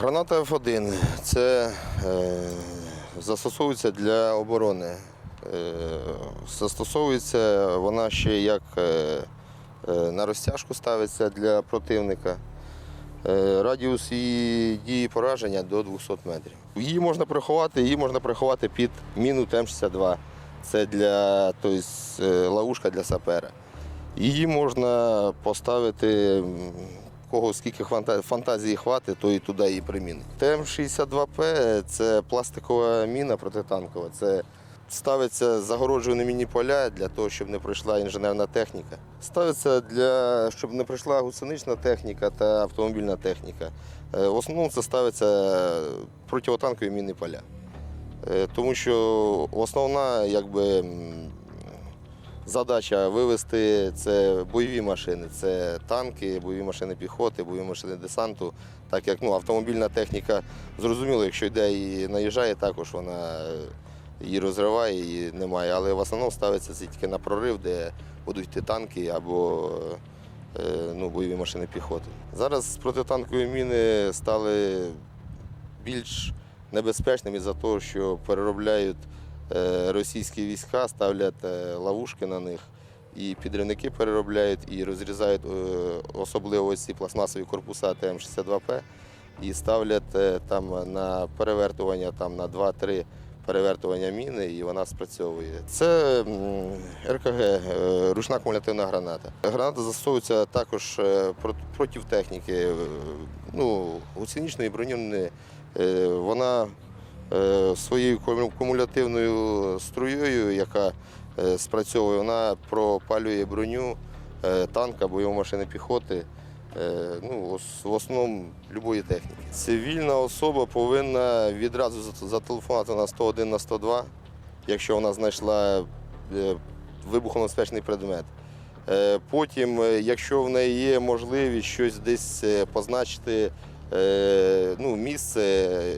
Граната F1 це е, застосовується для оборони. Е, застосовується вона ще як е, на розтяжку ставиться для противника. Радіус її дії пораження до 200 метрів. Її можна приховати, її можна приховати під міну Т-62. Це для тобто, ловушка для сапера. Її можна поставити кого скільки фантазії хватить, то і туди її примінить. ТМ-62П це пластикова міна протитанкова. Це ставиться загороджувані міні поля для того, щоб не пройшла інженерна техніка. Ставиться для щоб не пройшла гусенична техніка та автомобільна техніка. Е, В основному це ставиться противотанкові мінні поля. Е, Тому що основна якби, задача вивести це бойові машини, це танки, бойові машини піхоти, бойові машини десанту. Так як ну, автомобільна техніка, зрозуміло, якщо йде і наїжджає, також вона її розриває, її немає. Але в основному ставиться це тільки на прорив, де будуть йти танки або е, ну, бойові машини піхоти. Зараз протитанкові міни стали більш небезпечними за те, що переробляють російські війська, ставлять е, ловушки на них. І підривники переробляють і розрізають е, особливо ці пластмасові корпуса ТМ-62П і ставлять е, там на перевертування там, на 2-3 перевертування міни, і вона спрацьовує. Це РКГ, е, ручна кумулятивна граната. Граната застосовується також е, проти- техніки. е, Ну, гусеничної броньованої Е, Вона е, своєю кумулятивною струєю, яка е, спрацьовує, вона пропалює броню е, танка, бойової машини піхоти. е, Ну, в основному будь-якої техніки. Цивільна особа повинна відразу зателефонувати на 101 на 102, якщо вона знайшла е, вибухонебезпечний предмет. Е, Потім, е, якщо в неї є можливість щось десь е, позначити, е, ну, місце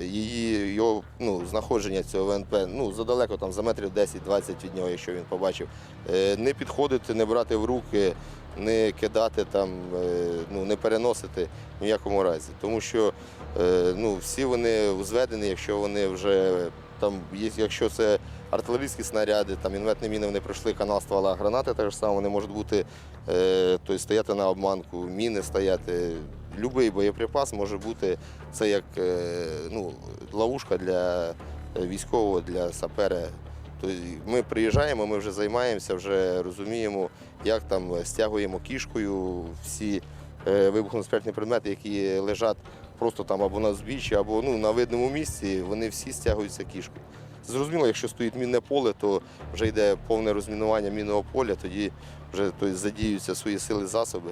її його ну, знаходження цього ВНП, ну, задалеко там, за метрів 10-20 від нього, якщо він побачив, е, не підходити, не брати в руки, не кидати там, е, ну, не переносити в якому разі. Тому що е, ну, всі вони зведені, якщо вони вже там якщо це артилерійські снаряди, там інветні міни, вони пройшли канал ствола гранати, так само вони можуть бути, е, тобто стояти на обманку, міни стояти. Любий боєприпас може бути це як е, ну, ловушка для військового, для сапера. Тобто ми приїжджаємо, ми вже займаємося, вже розуміємо, як там стягуємо кішкою всі е, предмети, які лежать просто там або на узбіччі, або ну, на видному місці, вони всі стягуються кішкою. Зрозуміло, якщо стоїть мінне поле, то вже йде повне розмінування мінного поля, тоді вже тобто, задіюються свої сили засоби.